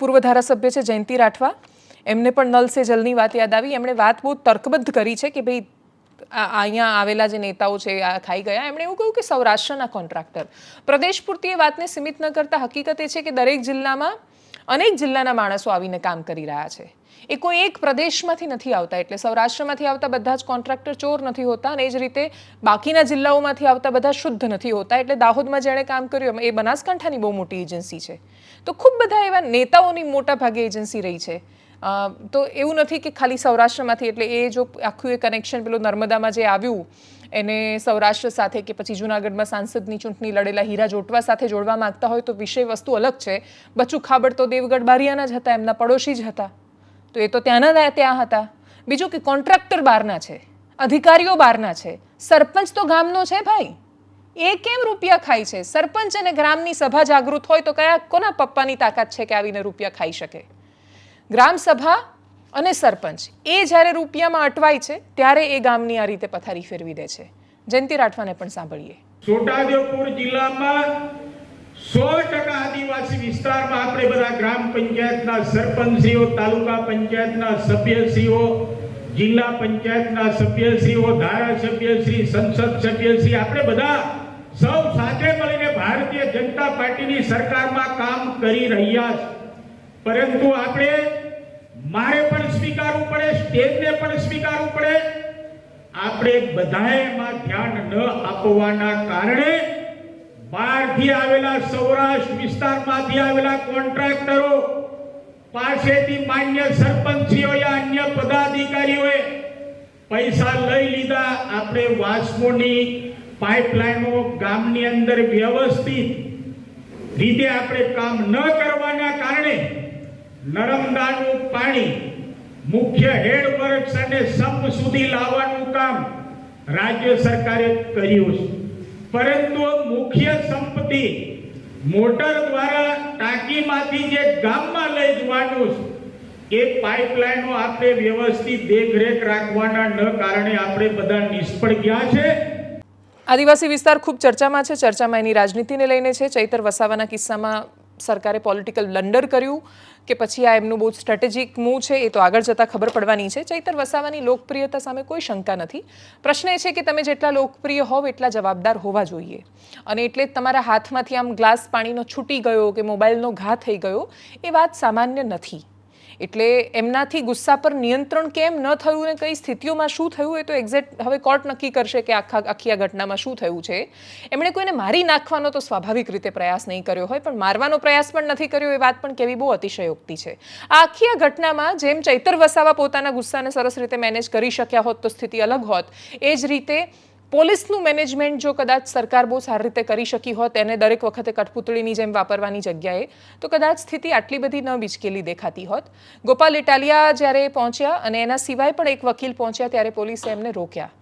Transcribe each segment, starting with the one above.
પૂર્વ ધારાસભ્ય છે જયંતિ રાઠવા. એમને પણ નલ સે જલની વાત યાદ આવી. એમણે વાત બહુ તર્કબદ્ધ કરી છે કે ભાઈ અહીંયા આવેલા જે નેતાઓ છે, આ ખાઈ ગયા. એમણે એવું કહ્યું કે સૌરાષ્ટ્રના કોન્ટ્રાક્ટર. પ્રદેશ પૂરતી એ વાતને સીમિત ન કરતા હકીકત એ છે કે દરેક જિલ્લામાં અનેક જિલ્લાના માણસો આવીને કામ કરી રહ્યા છે. એ કોઈ એક પ્રદેશમાંથી નથી આવતા. એટલે સૌરાષ્ટ્રમાંથી આવતા બધા જ કોન્ટ્રાક્ટર ચોર નથી હોતા અને એ જ રીતે બાકીના જિલ્લાઓમાંથી આવતા બધા શુદ્ધ નથી હોતા. એટલે દાહોદમાં જેણે કામ કર્યું એ બનાસકાંઠાની બહુ મોટી એજન્સી છે. તો ખૂબ બધા એવા નેતાઓની મોટા ભાગે એજન્સી રહી છે. તો એવું નથી કે ખાલી સૌરાષ્ટ્રમાંથી, એટલે એ જો આખું એ કનેક્શન પેલું નર્મદામાં જે આવ્યું, એને સૌરાષ્ટ્ર સાથે કે પછી જુનાગઢમાં સાંસદની ચૂંટણી લડેલા હીરા જોટવા સાથે જોડવા માંગતા હોય તો વિષય વસ્તુ અલગ છે. બચ્ચુ ખાબડ તો દેવગઢ બારિયાના જ હતા, એમના પડોશી જ હતા. તો એ તો ત્યાંના ત્યાં હતા. બીજું કે કોન્ટ્રાક્ટર બહારના છે, અધિકારીઓ બહારના છે, સરપંચ તો ગામનો છે ભાઈ. એ કેમ રૂપિયા ખાય છે? સરપંચ અને ગ્રામની સભા જાગૃત હોય તો કયા, કોના પપ્પાની તાકાત છે કે આવીને રૂપિયા ખાઈ શકે? ગ્રામ સભા અને સરપંચ, એ જ્યારે રૂપિયામાં અટવાય છે, ત્યારે એ ગામની આ રીતે પથારી ફેરવી દે છે. જયંતિ રાઠવાને પણ સાંભળીએ. છોટાઉદેપુર જિલ્લામાં સો ટકા આદિવાસી વિસ્તારમાં આપણે બધા ગ્રામ પંચાયતના સરપંચશ્રીઓ, તાલુકા પંચાયતના સભ્યશ્રીઓ, જિલ્લા પંચાયતના સભ્યશ્રીઓ, ધારાસભ્યશ્રી, સંસદ સભ્યશ્રી, આપણે બધા સૌ સાથે મળીને ભારતીય જનતા પાર્ટીની સરકારમાં કામ કરી રહ્યા છે. પરંતુ આપણે મારે પણ સ્વીકારવું પડે સ્ટેટને પણ સ્વીકારવું પડે. આપણે બધાએ ધ્યાન ન આપવાના કારણે બહારથી આવેલા સૌરાષ્ટ્ર વિસ્તારમાંથી આવેલા કોન્ટ્રાક્ટરો પાસેથી માન્ય સરપંચીઓ યા અન્ય પદાધિકારીઓએ પૈસા લઈ લીધા. આપણે વાસ્મોની પાઇપલાઈનો ગામની અંદર વ્યવસ્થિત રીતે આપણે કામ ન કરવાના કારણે નર્મદાનું પાણી મુખ્ય હેડ વર્ક્સ અને સંપ સુધી લાવવાનું કામ રાજ્ય સરકારે કર્યું છે. પરંતુ મુખ્ય સંપત્તિ મોટર દ્વારા ટાંકીમાંથી જે ગામમાં લઈ જવાનું છે, એ પાઇપલાઇનો આપણે વ્યવસ્થિત દેખરેખ રાખવાના ન કારણે આપણે બધા નિષ્ફળ ગયા છે. આદિવાસી વિસ્તાર ખૂબ ચર્ચામાં છે. ચર્ચામાં એની રાજનીતિને લઈને છે. ચૈતર વસાવાના કિસ્સામાં સરકારે પોલિટિકલ બ્લન્ડર કર્યું કે પછી આ એમનું બહુ સ્ટ્રેટેજિક મૂવ છે, એ તો આગળ જતાં ખબર પડવાની છે. ચૈતર વસાવાની લોકપ્રિયતા સામે કોઈ શંકા નથી. પ્રશ્ન એ છે કે તમે જેટલા લોકપ્રિય હોવ, એટલા જવાબદાર હોવા જોઈએ. અને એટલે જ તમારા હાથમાંથી આમ ગ્લાસ પાણીનો છૂટી ગયો કે મોબાઈલનો ઘા થઈ ગયો, એ વાત સામાન્ય નથી. એટલે એમનાથી ગુસ્સા પર નિયંત્રણ કેમ ન થયું ને કઈ સ્થિતિઓમાં શું થયું એ તો એક્ઝેક્ટ હવે કોર્ટ નક્કી કરશે કે આખા આખી આ ઘટનામાં શું થયું છે. એમણે કોઈને મારી નાખવાનો તો સ્વાભાવિક રીતે પ્રયાસ નહીં કર્યો હોય, પણ મારવાનો પ્રયાસ પણ નથી કર્યો એ વાત પણ કેવી બહુ અતિશયોક્તિ છે. આ આખી આ ઘટનામાં જેમ ચૈતર વસાવા પોતાના ગુસ્સાને સરસ રીતે મેનેજ કરી શક્યા હોત, તો સ્થિતિ અલગ હોત, એ જ રીતે પોલીસનું મેનેજમેન્ટ જો કદાચ સરકાર બહુ સારી રીતે કરી શકી હોત, એને દરેક વખતે કઠપૂતળીની જેમ વાપરવાની જગ્યાએ, તો કદાચ સ્થિતિ આટલી બધી ન બિચકેલી દેખાતી હોત. ગોપાલ ઇટાલિયા જ્યારે પહોંચ્યા અને એના સિવાય પણ એક વકીલ પહોંચ્યા, ત્યારે પોલીસે એમને રોક્યા.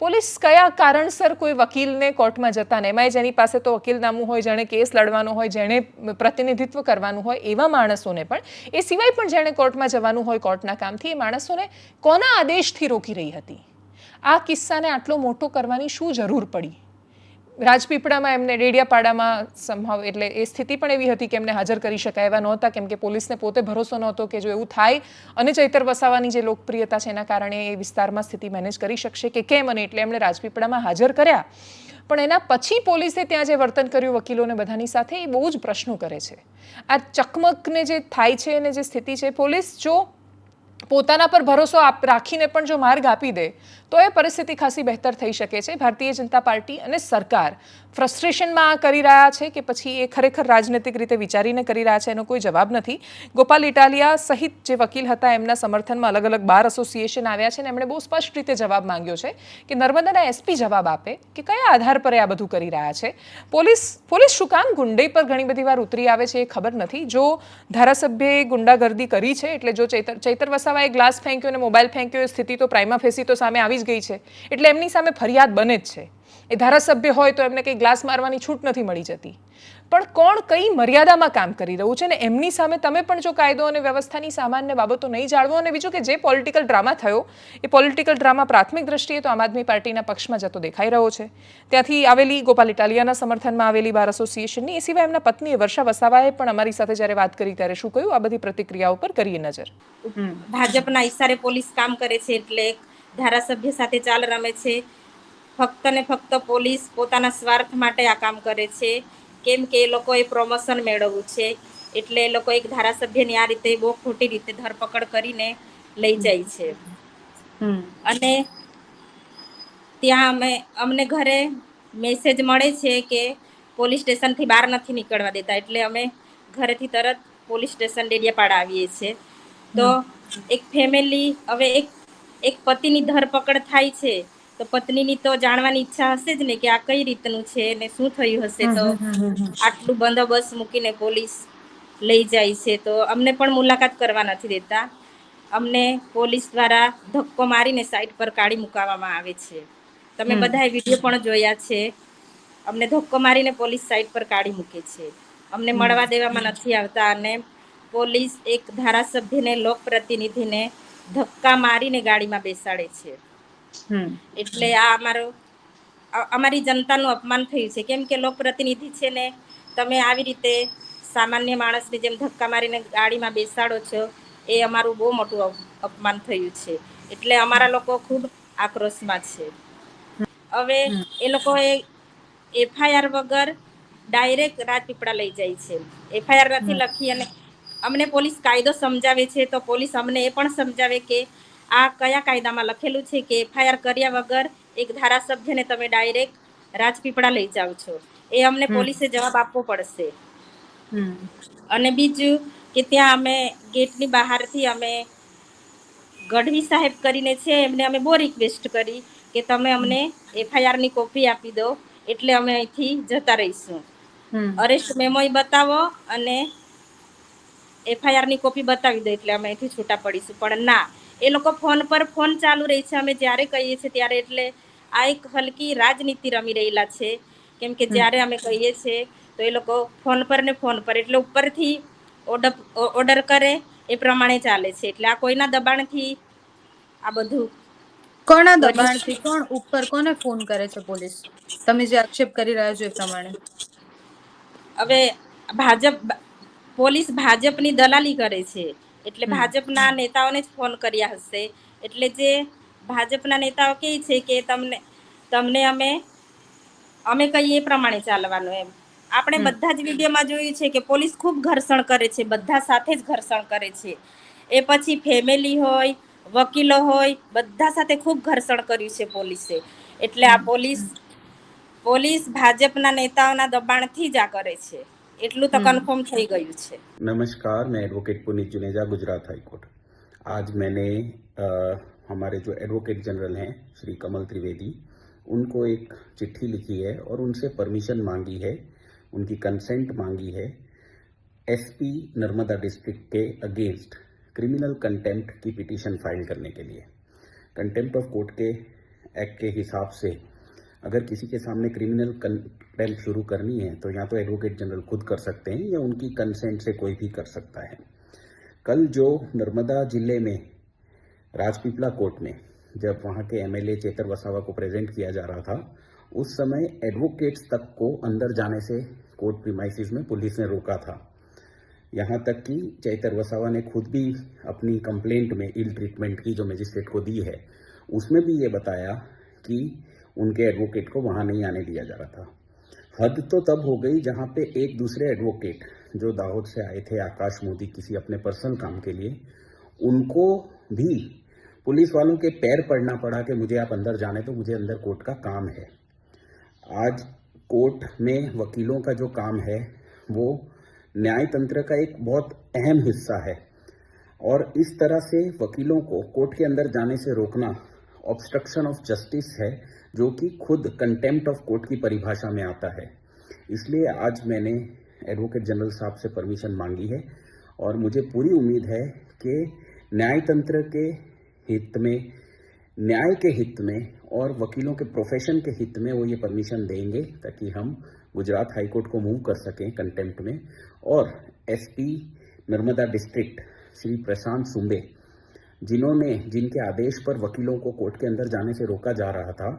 પોલીસ કયા કારણસર કોઈ વકીલને કોર્ટમાં જતા ને? એમાંય જેની પાસે તો વકીલનામું હોય, જેણે કેસ લડવાનો હોય, જેણે પ્રતિનિધિત્વ કરવાનું હોય, એવા માણસોને પણ. એ સિવાય પણ જેણે કોર્ટમાં જવાનું હોય કોર્ટના કામથી, એ માણસોને કોના આદેશથી રોકી રહી હતી? આ કિસ્સાને આટલો મોટો કરવાની શું જરૂર પડી? રાજપીપળામાં એમને, ડેડિયાપાડામાં સંભાવ, એટલે એ સ્થિતિ પણ એવી હતી કે એમને હાજર કરી શકાય એવા નહોતા, કેમ કે પોલીસને પોતે ભરોસો નહોતો કે જો એવું થાય અને ચૈતર વસાવાની જે લોકપ્રિયતા છે એના કારણે એ વિસ્તારમાં સ્થિતિ મેનેજ કરી શકશે કે કેમ અને એટલે એમણે રાજપીપળામાં હાજર કર્યા. પણ એના પછી પોલીસે ત્યાં જે વર્તન કર્યું વકીલોને બધાની સાથે, એ બહુ જ પ્રશ્નો કરે છે. આ ચકમકને જે થાય છે અને જે સ્થિતિ છે, પોલીસ જો પોતાના પર ભરોસો આપ રાખીને પણ જો માર્ગ આપી દે તો એ પરિસ્થિતિ ખાસી બહેતર થઈ શકે છે. ભારતીય જનતા પાર્ટી અને સરકાર ફ્રસ્ટ્રેશનમાં કરી રહ્યા છે કે પછી એ ખરેખર રાજનૈતિક રીતે વિચારીને કરી રહ્યા છે એનો કોઈ જવાબ નથી. ગોપાલ ઇટાલિયા સહિત જે વકીલ હતા એમના સમર્થનમાં અલગ અલગ બાર એસોસિએશન આવ્યા છે અને એમણે બહુ સ્પષ્ટ રીતે જવાબ માંગ્યો છે કે નર્મદાના એસપી જવાબ આપે કે કયા આધાર પર આ બધું કરી રહ્યા છે. પોલીસ પોલીસ શું કામ ગુંડઈ પર ઘણી બધી વાર ઉતરી આવે છે એ ખબર નથી. જો ધારાસભ્યએ ગુંડાગર્દી કરી છે એટલે જો ચૈતર ચૈતર વસાવાએ ગ્લાસ ફેંક્યો અને મોબાઈલ ફેંક્યો, એ સ્થિતિ તો પ્રાઇમા ફેસી તો સામે આવી જ ગઈ છે. એટલે એમની સામે ફરિયાદ બને જ છે. એ ધારાસભ્ય હોય તો એમને કંઈ ગ્લાસ મારવાની છૂટ નથી મળી જતી. પણ કોણ કઈ મર્યાદામાં કામ કરી રહ્યું છે ને એમની સામે તમે પણ જો કાયદો અને વ્યવસ્થાની સામાન્ય બાબતો નહીં જાળવો અને બીજું કે જે પોલિટિકલ ડ્રામા થયો, એ પોલિટિકલ ડ્રામા પ્રાથમિક દ્રષ્ટિએ તો આમ આદમી પાર્ટીના પક્ષમાં જતો દેખાઈ રહ્યો છે. ત્યાંથી આવેલી ગોપાલ ઇટાલિયાના સમર્થનમાં આવેલી બાર એસોસિએશનની એ સિવાય એમના પત્નીએ વર્ષા વસાવાએ પણ અમારી સાથે જ્યારે વાત કરી ત્યારે શું કહ્યું? આ બધી પ્રતિક્રિયાઓ પર કરીએ નજર. ભાજપના ઇશારે પોલીસ કામ કરે છે એટલે ધારાસભ્ય સાથે ચાલ રમે છે. ફક્ત ને ફક્ત પોલીસ પોતાના સ્વાર્થ માટે આ કામ કરે છે. કેમ કે એ લોકોએ પ્રમોશન મેળવવું છે. એટલે એ લોકો એક ધારાસભ્યની આ રીતે બહુ ખોટી રીતે ધરપકડ કરીને લઈ જાય છે. અને ત્યાં અમે અમને ઘરે મેસેજ મળે છે કે પોલીસ સ્ટેશનથી બહાર નથી નીકળવા દેતા. એટલે અમે ઘરેથી તરત પોલીસ સ્ટેશન ડેડિયાપાડા આવીએ છીએ. તો એક ફેમિલી હવે એક એક પતિની ધરપકડ થાય છે તો પત્નીની તો જાણવાની ઈચ્છા હશે જ ને કે આ કઈ રીતનું છે ને શું થયું હશે તો આટલું બંદોબસ્ત મૂકીને પોલીસ લઈ જાય છે તો અમને પણ મુલાકાત કરવા નથી દેતા. અમને પોલીસ દ્વારા ધક્કો મારીને સાઈડ પર કાઢી મુકાવવામાં આવે છે. તમે બધાએ વીડિયો પણ જોયા છે. અમને ધક્કો મારીને પોલીસ સાઈડ પર કાઢી મૂકે છે. અમને મળવા દેવામાં નથી આવતા અને પોલીસ એક ધારાસભ્યને લોકપ્રતિનિધિને ધક્કા મારીને ગાડીમાં બેસાડે છે. એટલે આ અમારો અમારી જનતાનું અપમાન થયું છે. કેમ કે લોકપ્રતિનિધિ છે ને તમે આવી રીતે સામાન્ય માણસને જેમ ધક્કા મારીને ગાડીમાં બેસાડો છો એ અમારું બહુ મોટું અપમાન થયું છે. એટલે અમારા લોકો ખૂબ આક્રોશમાં છે. હવે એ લોકોએ એફઆઈઆર વગર ડાયરેક્ટ રાજપીપળા લઈ જાય છે. એફઆઈઆર નથી લખી અને અમને પોલીસ કાયદો સમજાવે છે તો પોલીસ અમને એ પણ સમજાવે કે આ કયા કાયદામાં લખેલું છે કે એફઆઈઆર કર્યા વગર એક ધારાસભ્યને તમે ડાયરેક્ટ રાજપીપળા લઈ જાઓ છો. એ અમને પોલીસે જવાબ આપવો પડશે. અને બીજું કે ત્યાં અમે ગેટની બહારથી અમે ગઢવી સાહેબ કરીને છે એમને અમે બહુ રિક્વેસ્ટ કરી કે તમે અમને એફઆઈઆરની કોપી આપી દો. એટલે અમે અહીંથી જતા રહીશું. અરેસ્ટ મેમોય બતાવો અને એફઆઈઆરની કોપી બતાવી દો એટલે અમે અહીંથી છૂટા પડીશું. પણ ના એ લોકો ફોન પર ફોન ચાલુ રહી છે અમે જ્યારે કહીએ છીએ ત્યારે એટલે આ એક હલકી રાજનીતિ રમી રહેલા છે. કેમ કે જ્યારે અમે કહીએ છીએ તો એ લોકો ફોન પર ને ફોન પર એટલે ઉપરથી ઓર્ડર ઓર્ડર કરે એ પ્રમાણે ચાલે છે. એટલે આ કોઈના દબાણથી આ બધું કોના દબાણથી કોણ ઉપર કોને ફોન કરે છે પોલીસ? તમે જે આક્ષેપ કરી રહ્યા છો એ પ્રમાણે. હવે ભાજપ પોલીસ ભાજપની દલાલી કરે છે. એટલે ભાજપના નેતાઓને જ ફોન કર્યા હશે. એટલે જે ભાજપના નેતાઓ કહે છે કે તમને તમને અમે અમે કહીએ એ પ્રમાણે ચાલવાનું એમ. આપણે બધા જ વિડીયોમાં જોયું છે કે પોલીસ ખૂબ ઘર્ષણ કરે છે. બધા સાથે જ ઘર્ષણ કરે છે. એ પછી ફેમિલી હોય વકીલો હોય બધા સાથે ખૂબ ઘર્ષણ કર્યું છે પોલીસે. એટલે આ પોલીસ પોલીસ ભાજપના નેતાઓના દબાણથી જ આ કરે છે. એટલું તો કન્ફર્મ થઈ ગયું છે नमस्कार मैं advocate Puneet Juneja Gujarat high court आज मैंने अ, हमारे जो एडवोकेट जनरल हैं श्री कमल त्रिवेदी उनको एक चिट्ठी लिखी है और उनसे परमिशन मांगी है उनकी कंसेंट मांगी है एसपी नर्मदा डिस्ट्रिक्ट के अगेंस्ट क्रिमिनल कंटेम्प्ट की पिटीशन फाइल करने के लिए कंटेम्प्ट ऑफ कोर्ट के एक्ट के हिसाब से अगर किसी के सामने क्रिमिनल कंटेम्प्ट शुरू करनी है तो या तो एडवोकेट जनरल खुद कर सकते हैं या उनकी कंसेंट से कोई भी कर सकता है। कल जो नर्मदा ज़िले में, राजपीपला कोर्ट में, जब वहाँ के एमएलए चेतर वसावा को प्रेजेंट किया जा रहा था, उस समय एडवोकेट्स तक को अंदर जाने से कोर्ट प्रीमाइसिस में पुलिस ने रोका था। यहाँ तक कि चैतर वसावा ने खुद भी अपनी कंप्लेंट में इल ट्रीटमेंट की जो मजिस्ट्रेट को दी है, उसमें भी ये बताया कि उनके एडवोकेट को वहाँ नहीं आने दिया जा रहा था। हद तो तब हो गई जहाँ पे एक दूसरे एडवोकेट जो दाहोद से आए थे, आकाश मोदी किसी अपने पर्सनल काम के लिए, उनको भी पुलिस वालों के पैर पड़ना पड़ा कि मुझे आप अंदर जाने तो मुझे अंदर कोर्ट का काम है। आज कोर्ट में वकीलों का जो काम है, वो न्याय तंत्र का एक बहुत अहम हिस्सा है। और इस तरह से वकीलों को कोर्ट के अंदर जाने से रोकना ऑब्स्ट्रक्शन ऑफ़ जस्टिस है जो कि खुद कंटेम्प्ट ऑफ़ कोर्ट की परिभाषा में आता है। इसलिए आज मैंने एडवोकेट जनरल साहब से परमिशन मांगी है और मुझे पूरी उम्मीद है कि न्यायतंत्र के हित में, न्याय के हित में और वकीलों के प्रोफेशन के हित में वो ये परमिशन देंगे ताकि हम गुजरात हाईकोर्ट को मूव कर सकें कंटेम्प्ट में। और एसपी नर्मदा डिस्ट्रिक्ट श्री प्रशांत सुम्बे, जिन्होंने, जिनके आदेश पर वकीलों को कोर्ट के अंदर जाने से रोका जा रहा था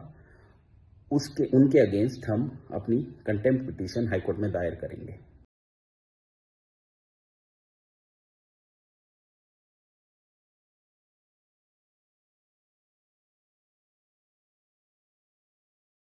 उसके उनके अगेंस्ट हम अपनी कंटेम्प्ट पिटिशन हाईकोर्ट में दायर करेंगे